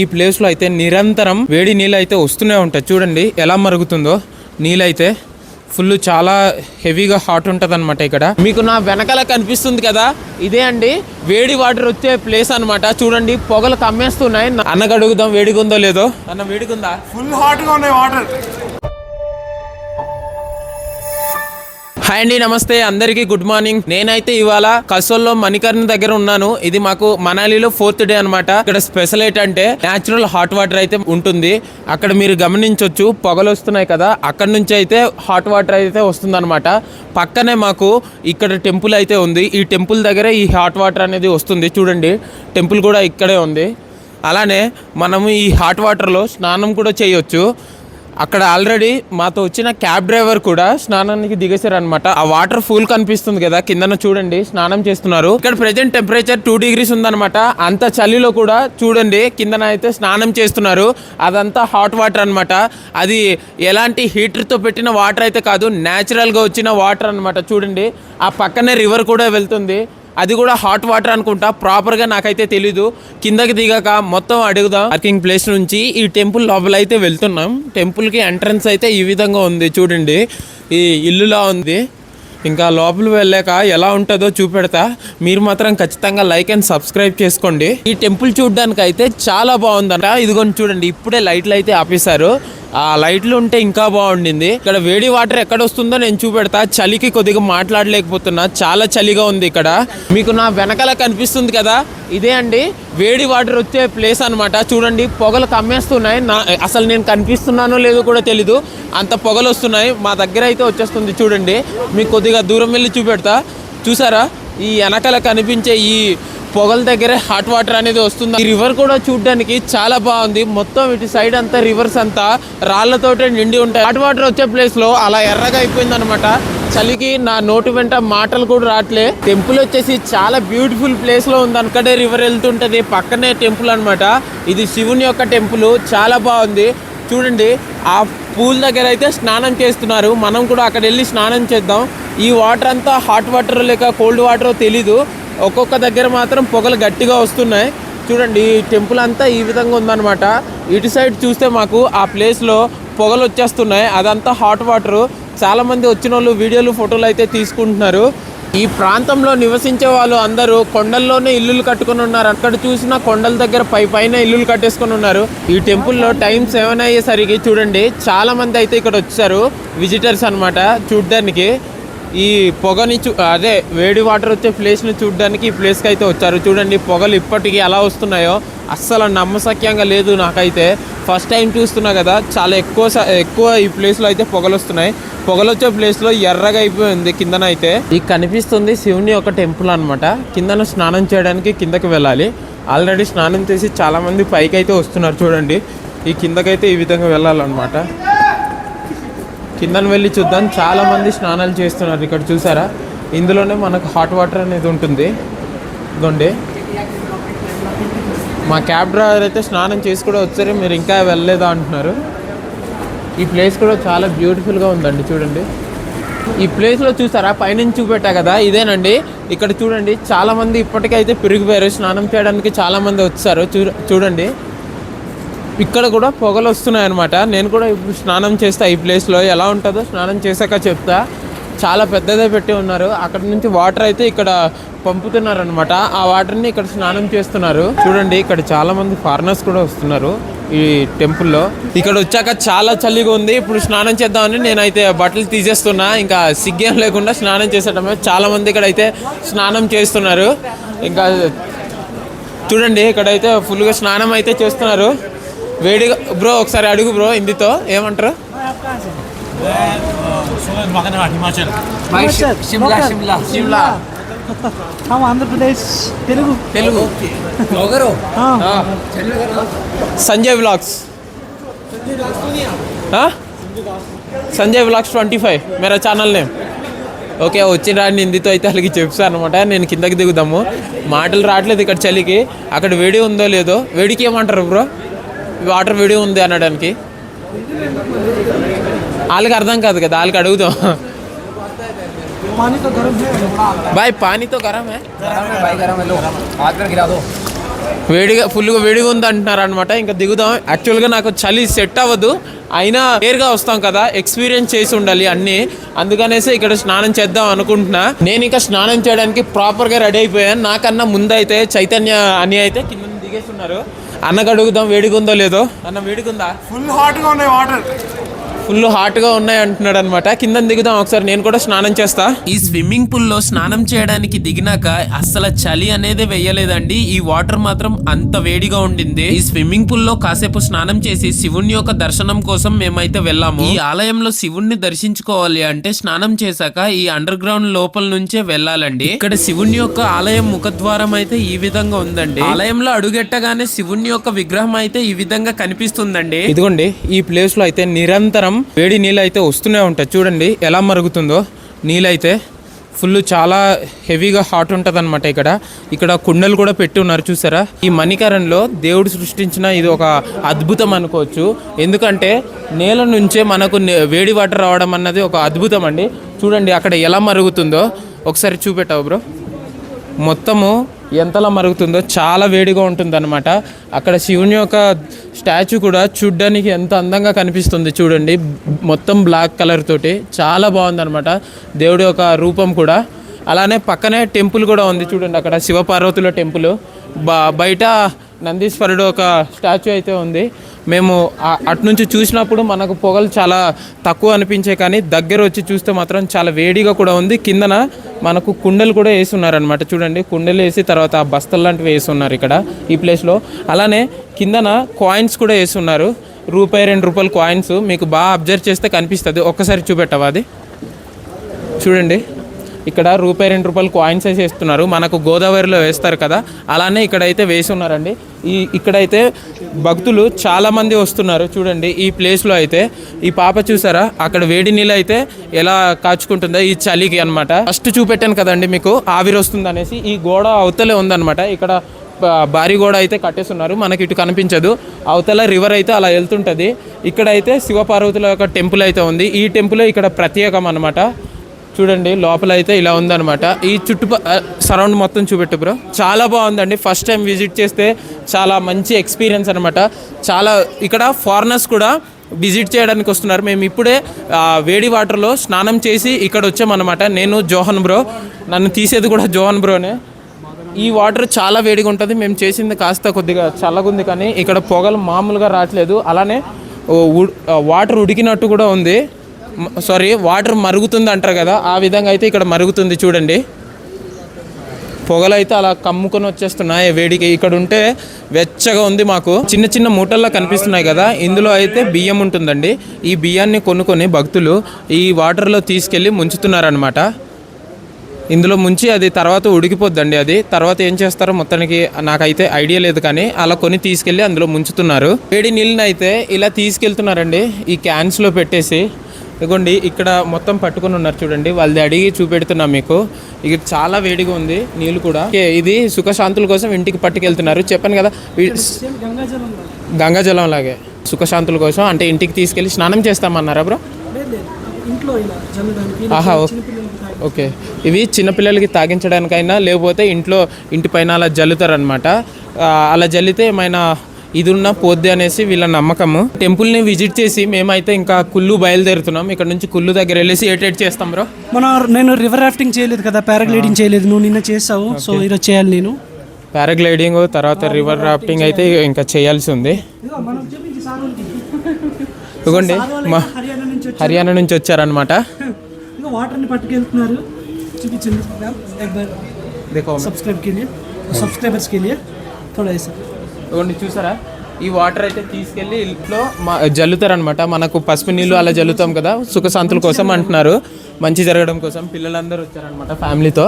ఈ ప్లేస్లో అయితే నిరంతరం వేడి నీళ్ళు అయితే వస్తూనే ఉంటాయి. చూడండి ఎలా మరుగుతుందో. నీళ్ళైతే ఫుల్ చాలా హెవీగా హాట్ ఉంటుంది అనమాట ఇక్కడ. మీకు నా వెనకాల కనిపిస్తుంది కదా ఇదే అండి వేడి వాటర్ వచ్చే ప్లేస్ అన్నమాట. చూడండి పొగలు కమ్మేస్తున్నాయి. అన్నగడుగుదాం వేడిగుందో లేదో. అన్న వేడిగుందా? ఫుల్ హాట్గా ఉన్నాయి వాటర్ హాయ్ అండి నమస్తే. అందరికీ గుడ్ మార్నింగ్. నేనైతే ఇవాళ కసోల్లో మణికర్ణ దగ్గర ఉన్నాను. ఇది మాకు మనాలిలో ఫోర్త్ డే అనమాట ఇక్కడ స్పెషల్ ఏంటంటే న్యాచురల్ హాట్ వాటర్ అయితే ఉంటుంది. అక్కడ మీరు గమనించవచ్చు పొగలు వస్తున్నాయి కదా. అక్కడ నుంచి అయితే హాట్ వాటర్ అయితే వస్తుంది పక్కనే మాకు ఇక్కడ టెంపుల్ అయితే ఉంది. ఈ టెంపుల్ దగ్గరే ఈ హాట్ వాటర్ అనేది వస్తుంది. చూడండి టెంపుల్ కూడా ఇక్కడే ఉంది. అలానే మనము ఈ హాట్ వాటర్లో స్నానం కూడా చేయొచ్చు. అక్కడ ఆల్రెడీ మాతో వచ్చిన క్యాబ్ డ్రైవర్ కూడా స్నానానికి దిగేశారనమాట ఆ వాటర్ ఫుల్ కనిపిస్తుంది కదా కిందన చూడండి స్నానం చేస్తున్నారు. ఇక్కడ ప్రెజెంట్ టెంపరేచర్ టూ డిగ్రీస్ ఉందనమాట అంత చలిలో కూడా చూడండి కిందన అయితే స్నానం చేస్తున్నారు. అదంతా హాట్ వాటర్ అన్నమాట. అది ఎలాంటి హీటర్తో పెట్టిన వాటర్ అయితే కాదు న్యాచురల్గా వచ్చిన వాటర్ అన్నమాట. చూడండి ఆ పక్కనే రివర్ కూడా వెళ్తుంది. అది కూడా హాట్ వాటర్ అనుకుంటా. ప్రాపర్గా నాకైతే తెలీదు. కిందకి దిగాక మొత్తం అడుగుదాం. పార్కింగ్ ప్లేస్ నుంచి ఈ టెంపుల్ లోపల అయితే వెళ్తున్నాం టెంపుల్కి ఎంట్రన్స్ అయితే ఈ విధంగా ఉంది. చూడండి. ఈ ఇల్లులా ఉంది. ఇంకా లోపల వెళ్ళాక ఎలా ఉంటుందో చూపెడతా. మీరు మాత్రం ఖచ్చితంగా లైక్ అండ్ సబ్స్క్రైబ్ చేసుకోండి. ఈ టెంపుల్ చూడడానికి అయితే చాలా బాగుందంట. ఇదిగోండి చూడండి. ఇప్పుడే లైట్లు అయితే ఆపేశారు. ఆ లైట్లు ఉంటే ఇంకా బాగుండింది. ఇక్కడ వేడి వాటర్ ఎక్కడ వస్తుందో నేను చూపెడతా. చలికి కొద్దిగా మాట్లాడలేకపోతున్నా. చాలా చలిగా ఉంది ఇక్కడ. మీకు నా వెనకాల కనిపిస్తుంది కదా? ఇదే అండి. వేడి వాటర్ వచ్చే ప్లేస్ అనమాట చూడండి పొగలు కమ్మేస్తున్నాయి. నా అసలు నేను కనిపిస్తున్నానో లేదో కూడా తెలీదు. అంత పొగలు వస్తున్నాయి. మా దగ్గర అయితే వచ్చేస్తుంది చూడండి. మీకు కొద్దిగా దూరం వెళ్ళి చూపెడతా. చూసారా? ఈ వెనకాల కనిపించే ఈ పొగల దగ్గరే హాట్ వాటర్ అనేది వస్తుంది. ఈ రివర్ కూడా చూడడానికి చాలా బాగుంది. మొత్తం ఇటు సైడ్ అంతా రివర్స్ అంతా రాళ్ళతోటే నిండి ఉంటాయి. హాట్ వాటర్ వచ్చే ప్లేస్లో అలా ఎర్రగా అయిపోయింది అనమాట చలికి నా నోటి వెంట మాటలు కూడా రావట్లే టెంపుల్ వచ్చేసి చాలా బ్యూటిఫుల్ ప్లేస్లో ఉంది. అక్కడే రివర్ వెళ్తుంటది. పక్కనే టెంపుల్ అన్నమాట. ఇది శివుని యొక్క టెంపుల్ చాలా బాగుంది. చూడండి ఆ పూల్ దగ్గర అయితే స్నానం చేస్తున్నారు. మనం కూడా అక్కడ వెళ్ళి స్నానం చేద్దాం. ఈ వాటర్ అంతా హాట్ వాటర్ లేక కోల్డ్ వాటర్ తెలీదు. ఒక్కొక్క దగ్గర మాత్రం పొగలు గట్టిగా వస్తున్నాయి. చూడండి ఈ టెంపుల్ అంతా ఈ విధంగా ఉందన్నమాట. ఇటు సైడ్ చూస్తే మాకు ఆ ప్లేస్లో పొగలు వచ్చేస్తున్నాయి. అదంతా హాట్ వాటర్ చాలామంది వచ్చిన వాళ్ళు వీడియోలు ఫోటోలు అయితే తీసుకుంటున్నారు. ఈ ప్రాంతంలో నివసించే వాళ్ళు అందరూ కొండల్లోనే ఇల్లులు కట్టుకొని ఉన్నారు. అక్కడ చూసిన కొండల దగ్గర పై పైన ఇల్లులు కట్టేసుకొని ఉన్నారు. ఈ టెంపుల్లో టైం సెవెన్ అయ్యేసరికి చూడండి చాలా మంది అయితే ఇక్కడ వచ్చారు. విజిటర్స్ అన్నమాట. చూడ్డానికి ఈ పొగని చూ అదే వేడి వాటర్ వచ్చే ప్లేస్ని చూడడానికి ఈ ప్లేస్కి అయితే వచ్చారు. చూడండి పొగలు ఇప్పటికీ ఎలా వస్తున్నాయో అస్సలు నమ్మసక్యంగా లేదు నాకైతే. ఫస్ట్ టైం చూస్తున్నా కదా చాలా ఎక్కువ స- ఎక్కువ ఈ ప్లేస్లో అయితే పొగలు వస్తున్నాయి. పొగలు వచ్చే ప్లేస్లో ఎర్రగా అయిపోయింది కిందన అయితే ఈ కనిపిస్తుంది శివుని ఒక టెంపుల్ అనమాట కిందన స్నానం చేయడానికి కిందకి వెళ్ళాలి. ఆల్రెడీ స్నానం చేసి చాలామంది పైకి అయితే వస్తున్నారు చూడండి. ఈ కిందకైతే ఈ విధంగా వెళ్ళాలన్నమాట. కిందన వెళ్ళి చూద్దాం. చాలామంది స్నానాలు చేస్తున్నారు. ఇక్కడ చూసారా? ఇందులోనే మనకు హాట్ వాటర్ అనేది ఉంటుంది. ఇదిగోండి. మా క్యాబ్ డ్రైవర్ అయితే స్నానం చేసి కూడా వచ్చారు. మీరు ఇంకా వెళ్ళలేదా అంటున్నారు. ఈ ప్లేస్ కూడా చాలా బ్యూటిఫుల్గా ఉందండి. చూడండి. ఈ ప్లేస్లో చూసారా? పైనుంచి చూపెట్టా కదా? ఇదేనండి. ఇక్కడ చూడండి. చాలా మంది ఇప్పటికైతే పెరిగిపోయారు. స్నానం చేయడానికి చాలామంది వచ్చారు. చూ- చూడండి. ఇక్కడ కూడా పొగలు వస్తున్నాయి అనమాట నేను కూడా ఇప్పుడు స్నానం చేస్తా ఈ ప్లేస్లో. ఎలా ఉంటుందో స్నానం చేశాక చెప్తా. చాలా పెద్దదే పెట్టి ఉన్నారు. అక్కడ నుంచి వాటర్ అయితే ఇక్కడ పంపుతున్నారు అనమాట ఆ వాటర్ని ఇక్కడ స్నానం చేస్తున్నారు. చూడండి ఇక్కడ చాలా మంది ఫారినర్స్ కూడా వస్తున్నారు ఈ టెంపుల్లో. ఇక్కడ వచ్చాక చాలా చలిగా ఉంది. ఇప్పుడు స్నానం చేద్దామని నేనైతే బట్టలు తీసేస్తున్నా. ఇంకా సిగ్గేం లేకుండా స్నానం చేసేటమే. చాలా మంది ఇక్కడ అయితే స్నానం చేస్తున్నారు. ఇంకా చూడండి ఇక్కడైతే ఫుల్గా స్నానం అయితే చేస్తున్నారు. వేడిగా బ్రో ఒకసారి అడుగు బ్రో హిందీతో. ఏమంటారు? Andhra Pradesh Telugu. Telugu. Sanjay vlogs Sanjay vlogs twenty five. మేరా ఛానల్ నేమ్. ఓకే వచ్చిన రాని హిందీతో అయితే అలాగే చెప్తాను అనమాట నేను కిందకి దిగుదాము. మాటలు రావట్లేదు ఇక్కడ చలికి. అక్కడ వేడి ఉందో లేదో. వేడికి ఏమంటారు బ్రో? వాటర్ వేడి ఉంది అనడానికి. వాళ్ళకి అర్థం కాదు కదా వాళ్ళకి అడుగుతాం బాయ్ పానీతో గరం వేడిగా ఫుల్గా వేడిగా ఉంది అంటున్నారు అనమాట ఇంకా దిగుదాం. యాక్చువల్గా నాకు చలి సెట్ అవ్వదు. అయినా వేరుగా వస్తాం కదా ఎక్స్పీరియన్స్ చేసి ఉండాలి అన్నీ. అందుకనేసి ఇక్కడ స్నానం చేద్దాం అనుకుంటున్నా. నేను ఇంకా స్నానం చేయడానికి ప్రాపర్గా రెడీ అయిపోయాను. నాకన్నా ముందైతే చైతన్య అని అయితే కింద దిగేస్తున్నారు. అన్నకు అడుగుదాం వేడిగా లేదో? అన్న వేడిగుందా? ఫుల్ హాట్గా ఉన్నాయి వాటర్ ఫుల్ హాట్గా ఉన్నాయి అంటున్నాడు అనమాట కింద దిగుదాం ఒకసారి నేను కూడా స్నానం చేస్తా. ఈ స్విమ్మింగ్ పూల్లో స్నానం చేయడానికి దిగినాక అస్సలు చలి అనేది వెయ్యలేదండి. ఈ వాటర్ మాత్రం అంత వేడిగా ఉండింది. ఈ స్విమ్మింగ్ పూల్లో కాసేపు స్నానం చేసి శివుని యొక్క దర్శనం కోసం మేమైతే వెళ్ళాము. ఈ ఆలయంలో శివుణ్ణి దర్శించుకోవాలి అంటే స్నానం చేశాక ఈ అండర్ గ్రౌండ్ లోపల నుంచే వెళ్ళాలండి. ఇక్కడ శివుని యొక్క ఆలయం ముఖద్వారం అయితే ఈ విధంగా ఉందండి. ఆలయంలో అడుగెట్టగానే శివుని యొక్క విగ్రహం అయితే ఈ విధంగా కనిపిస్తుందండి. ఇదిగోండి ఈ ప్లేస్లో అయితే నిరంతరం వేడి నీళ్ళు అయితే వస్తూనే ఉంటాయి. చూడండి ఎలా మరుగుతుందో. నీళ్ళైతే ఫుల్ చాలా హెవీగా హాట్ ఉంటుంది అనమాట ఇక్కడ. ఇక్కడ కుండలు కూడా పెట్టి ఉన్నారు చూసారా? ఈ మణికరణలో దేవుడు సృష్టించిన ఇది ఒక అద్భుతం అనుకోవచ్చు. ఎందుకంటే నేల నుంచే మనకు వేడి వాటర్ రావడం అన్నది ఒక అద్భుతం అండి. చూడండి అక్కడ ఎలా మరుగుతుందో. ఒకసారి చూపెట్టావు బ్రో. మొత్తము ఎంతలా మరుగుతుందో చాలా వేడిగా ఉంటుందన్నమాట. అక్కడ శివుని యొక్క స్టాచ్యూ కూడా చూడ్డానికి ఎంత అందంగా కనిపిస్తుంది చూడండి. మొత్తం బ్లాక్ కలర్ తోటి చాలా బాగుందన్నమాట. దేవుడి యొక్క రూపం కూడా. అలానే పక్కనే టెంపుల్ కూడా ఉంది చూడండి అక్కడ శివపార్వతుల టెంపుల్. బ బయట నందీశ్వరుడు ఒక స్టాచ్యూ అయితే ఉంది. మేము అటునుంచి అటు నుంచి చూసినప్పుడు మనకు పొగలు చాలా తక్కువ అనిపించే కానీ దగ్గర వచ్చి చూస్తే మాత్రం చాలా వేడిగా కూడా ఉంది. కిందన మనకు కుండలు కూడా వేసి ఉన్నారనమాట చూడండి కుండలు వేసి తర్వాత ఆ బస్తలు లాంటివి వేసి ఉన్నారు ఇక్కడ ఈ ప్లేస్లో అలానే కిందన కాయిన్స్ కూడా వేసి ఉన్నారు రూపాయి రెండు రూపాయల కాయిన్స్ మీకు బాగా అబ్జర్వ్ చేస్తే కనిపిస్తుంది. ఒక్కసారి చూపెట్టవా అది? చూడండి. ఇక్కడ రూపాయి రెండు రూపాయలు కాయిన్స్ వేసి వేస్తున్నారు మనకు గోదావరిలో వేస్తారు కదా అలానే ఇక్కడైతే వేసి ఉన్నారండి. ఈ ఇక్కడైతే భక్తులు చాలా మంది వస్తున్నారు. చూడండి ఈ ప్లేస్లో అయితే ఈ పాప చూసారా? అక్కడ వేడి నీళ్ళు అయితే ఎలా కాచుకుంటుందో ఈ చలికి అన్నమాట. ఫస్ట్ చూపెట్టాను కదండి మీకు ఆవిరి వస్తుంది అనేసి ఈ గోడ అవతలే ఉందన్నమాట. ఇక్కడ భారీ గోడ అయితే కట్టేస్తున్నారు. మనకి ఇటు కనిపించదు. అవతల రివర్ అయితే అలా వెళ్తుంటుంది. ఇక్కడైతే శివపార్వతుల యొక్క టెంపుల్ అయితే ఉంది. ఈ టెంపుల్ ఇక్కడ ప్రత్యేకం అన్నమాట. చూడండి లోపల అయితే ఇలా ఉందన్నమాట. ఈ చుట్టుప సరౌండ్ మొత్తం చూపెట్టు బ్రో చాలా బాగుందండి. ఫస్ట్ టైం విజిట్ చేస్తే చాలా మంచి ఎక్స్పీరియన్స్ అనమాట చాలా ఇక్కడ ఫారినర్స్ కూడా విజిట్ చేయడానికి వస్తున్నారు. మేము ఇప్పుడే వేడి వాటర్లో స్నానం చేసి ఇక్కడ వచ్చామన్నమాట. నేను జోహన్ బ్రో నన్ను తీసేది కూడా జోహన్ బ్రోనే ఈ వాటర్ చాలా వేడిగా ఉంటుంది. మేము చేసింది కాస్త కొద్దిగా చల్లగా ఉంది కానీ ఇక్కడ పొగలు మామూలుగా రావట్లేదు. అలానే వాటర్ ఉడికినట్టు కూడా ఉంది. సారీ వాటర్ మరుగుతుంది అంటారు కదా ఆ విధంగా అయితే ఇక్కడ మరుగుతుంది చూడండి. పొగలు అయితే అలా కమ్ముకొని వచ్చేస్తున్నాయి వేడికి. ఇక్కడ ఉంటే వెచ్చగా ఉంది మాకు. చిన్న చిన్న మూటల్లో కనిపిస్తున్నాయి కదా ఇందులో అయితే బియ్యం ఉంటుందండి. ఈ బియ్యాన్ని కొనుక్కొని భక్తులు ఈ వాటర్లో తీసుకెళ్ళి ముంచుతున్నారనమాట ఇందులో ముంచి అది తర్వాత ఉడికిపోద్దండి అది. తర్వాత ఏం చేస్తారో మొత్తానికి నాకైతే ఐడియా లేదు కానీ అలా కొని తీసుకెళ్ళి అందులో ముంచుతున్నారు. వేడి నీళ్ళని అయితే ఇలా తీసుకెళ్తున్నారండి ఈ క్యాన్స్లో పెట్టేసి. ఇదిగోండి ఇక్కడ మొత్తం పట్టుకొని ఉన్నారు చూడండి. వాళ్ళది అడిగి చూపెడుతున్నాం మీకు. ఇది చాలా వేడిగా ఉంది నీళ్ళు కూడా. ఓకే, ఇది సుఖశాంతుల కోసం ఇంటికి పట్టుకెళ్తున్నారు. చెప్పాను కదా గంగాజలం లాగే. సుఖశాంతుల కోసం. అంటే ఇంటికి తీసుకెళ్ళి స్నానం చేస్తామన్నారా బ్రో? ఆహా, ఓకే. ఇవి చిన్నపిల్లలకి తాగించడానికైనా లేకపోతే ఇంట్లో ఇంటి పైన అలా జల్లుతారనమాట అలా జల్లితే ఏమైనా ఇది ఉన్న పోద్ది అనేసి వీళ్ళ నమ్మకము టెంపుల్ని విజిట్ చేసి మేమైతే ఇంకా కుల్లు బయలుదేరుతున్నాం ఇక్కడ నుంచి కుల్లు దగ్గర వెళ్ళేసి ఏటేట్ చేస్తాం బ్రో మన నేను రివర్ రాఫ్టింగ్ చేయలేదు కదా పారాగ్లైడింగ్ చేయలేదు నువ్వు నిన్న చేసావు సో ఈరోజు చేయాలి నేను పారాగ్లైడింగ్ తర్వాత రివర్ రాఫ్టింగ్ అయితే ఇంకా చేయాల్సి ఉంది ఇదిగో మనం చూపించి సార్ వాళ్ళకి. ఇదిగోండి సార్ వాళ్ళు మా హర్యానా నుంచి వచ్చి హర్యానా నుంచి వచ్చారనమాట ఇంకా వాటర్ని పట్టుకెళ్తున్నారు చూపించండి एक बार सब्सक्राइब के लिए सब्सक्राइबर्स के लिए थोड़ा ऐसा ఇదిగోండి చూసారా? ఈ వాటర్ అయితే తీసుకెళ్ళి ఇంట్లో మా జల్లుతారనమాట మనకు పసుపు నీళ్ళు అలా జల్లుతాం కదా సుఖశాంతుల కోసం అంటున్నారు. మంచి జరగడం కోసం పిల్లలందరూ వచ్చారనమాట ఫ్యామిలీతో.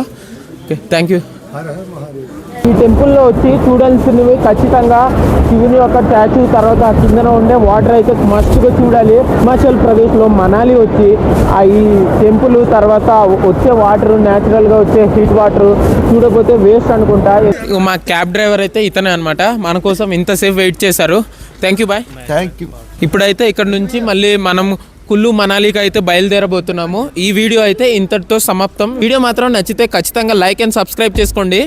ఓకే థ్యాంక్ యూ ఈ టెంపుల్లో వచ్చి చూడాల్సినవి ఖచ్చితంగా శివుని యొక్క స్టాచ్యూ తర్వాత కిందన ఉండే వాటర్ అయితే మస్తుగా చూడాలి. హిమాచల్ ప్రదేశ్లో మనాలి వచ్చి ఆ ఈ టెంపుల్ తర్వాత వచ్చే వాటర్ న్యాచురల్గా వచ్చే హీట్ వాటర్ చూడకపోతే వేస్ట్ అనుకుంటా. మా క్యాబ్ డ్రైవర్ అయితే ఇతనే అనమాట మన కోసం ఇంతసేపు వెయిట్ చేశారు. Thank you bye thank you ఇప్పుడైతే ఇక్కడ నుంచి మళ్ళీ మనం కుల్లు మనాలికి అయితే బయలుదేరబోతున్నాము. ఈ వీడియో అయితే ఇంతటితో సమాప్తం. వీడియో మాత్రం నచ్చితే ఖచ్చితంగా లైక్ అండ్ సబ్స్క్రైబ్ చేసుకోండి.